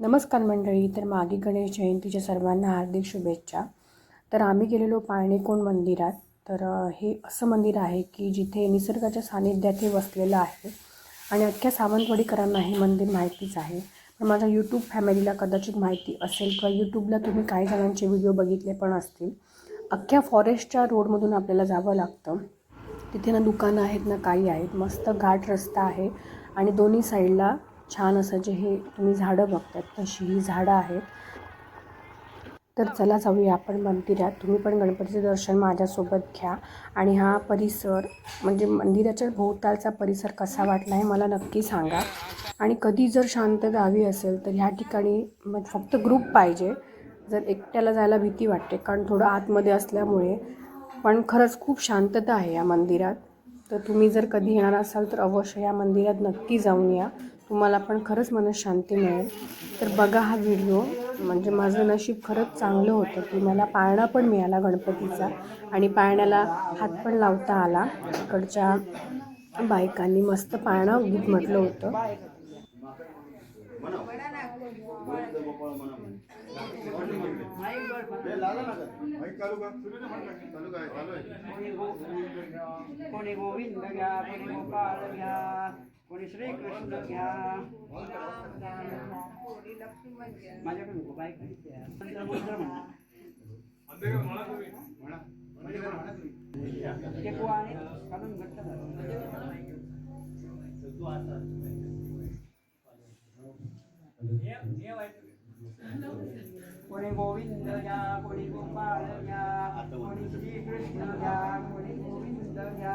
नमस्कार मंडळी तर मागे गणेश जयंतीच्या सर्वांना हार्दिक शुभेच्छा. तर आम्ही गेलेलो पाळणेकोण मंदिरात. तर हे असं मंदिर आहे की जिथे निसर्गाच्या सानिध्यात हे वसलेलं आहे आणि अख्ख्या सावंतवाडीकरांना हे मंदिर माहितीच आहे. पण माझ्या यूट्यूब फॅमिलीला कदाचित माहिती असेल किंवा यूट्यूबला तुम्ही काही जणांचे व्हिडिओ बघितले पण असतील. अख्ख्या फॉरेस्टच्या रोडमधून आपल्याला जावं लागतं. तिथे ना दुकानं आहेत ना काही आहेत. मस्त घाट रस्ता आहे आणि दोन्ही साईडला छान असं जे हे तुम्ही झाडं बघतात तशी ही झाडं आहेत. तर चला जाऊया आपण मंदिरात. तुम्ही पण गणपतीचं दर्शन माझ्यासोबत घ्या. आणि हा परिसर म्हणजे मंदिराच्या भोवतालचा परिसर कसा वाटला हे मला नक्की सांगा. आणि कधी जर शांतता हवी असेल तर ह्या ठिकाणी मग फक्त ग्रुप पाहिजे. जर एकट्याला जायला भीती वाटते कारण थोडं आतमध्ये असल्यामुळे. पण खरंच खूप शांतता आहे या मंदिरात. तर तुम्ही जर कधी येणार असाल तर अवश्य या मंदिरात नक्की जाऊन या. तुम्हाला पण खरंच मनात शांती मिळेल. तर बघा हा व्हिडिओ. म्हणजे माझं नशीब खरंच चांगलं होतं की मला पाळणा पण मिळाला गणपतीचा. आणि पाळण्याला हात पण लावता आला. इकडच्या बायकांनी मस्त पाळणा गीत म्हटलं होतं. कोणी गोविंद घ्या कोणी गोपाळ घ्या. कोणी श्रीकृष्ण घ्या. माझ्याकडे नको बाईक म्हणा आणि घट्ट कोणी गोविंद घ्या कोणी गोपाळ घ्या कोणी श्रीकृष्ण घ्या कोणी गोविंद घ्या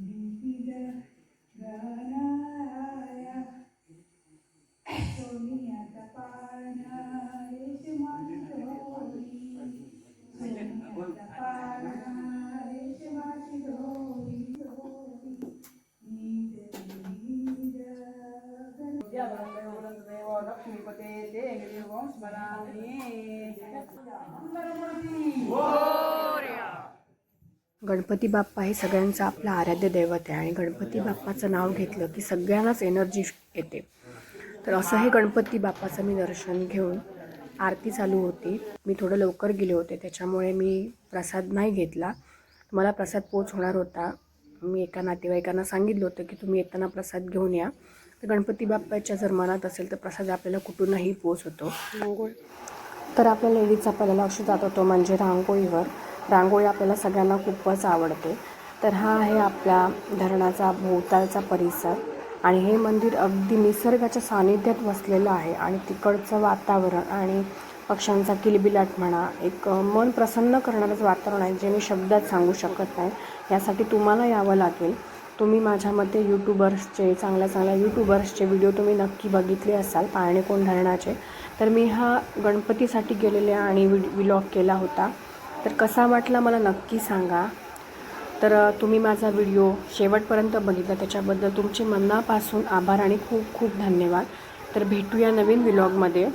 विद्यावरदेव गणपती बाप्पा हे सगळ्यांचं आपलं आराध्य दैवत आहे आणि गणपती बाप्पाचं नाव घेतलं की सगळ्यांनाच एनर्जी येते. तर असं हे गणपती बाप्पाचं मी दर्शन घेऊन आरती चालू होती. मी थोडं लवकर गेले होते त्याच्यामुळे मी प्रसाद नाही घेतला. मला प्रसाद पोच होणार होता. मी एका नातेवाईकांना सांगितलं होतं की तुम्ही येताना प्रसाद घेऊन या. तर गणपती बाप्पाच्या जर मनात असेल तर प्रसाद आपल्याला कुठूनही पोच होतो रांगोळी. तर आपल्या लेडीजचा पहिला लक्ष जात होतो म्हणजे रांगोळीवर. रांगोळी आपल्याला सगळ्यांना खूपच आवडते. तर हा आहे आपल्या धरणाचा भोवतालचा परिसर. आणि हे मंदिर अगदी निसर्गाच्या सानिध्यात वसलेलं आहे. आणि तिकडचं वातावरण आणि पक्ष्यांचा किलबिलाट म्हणा एक मन प्रसन्न करणारंच वातावरण आहे जे मी शब्दात सांगू शकत नाही. यासाठी तुम्हाला यावं लागेल. तुम्ही माझ्या मते यूट्यूबर्सचे चांगल्या चांगल्या यूट्यूबर्सचे व्हिडिओ तुम्ही नक्की बघितले असाल पाळणेकोण धरणाचे. तर मी हा गणपतीसाठी गेलेले आणि विलॉग केला होता. तर कसा वाटला मला नक्की सांगा. तर तुम्ही माझा व्हिडिओ शेवटपर्यंत बघितला. त्याच्याबद्दल तुमचे मनापासून आभार आणि खूप खूप धन्यवाद. तर भेटूया नवीन व्लॉगमध्ये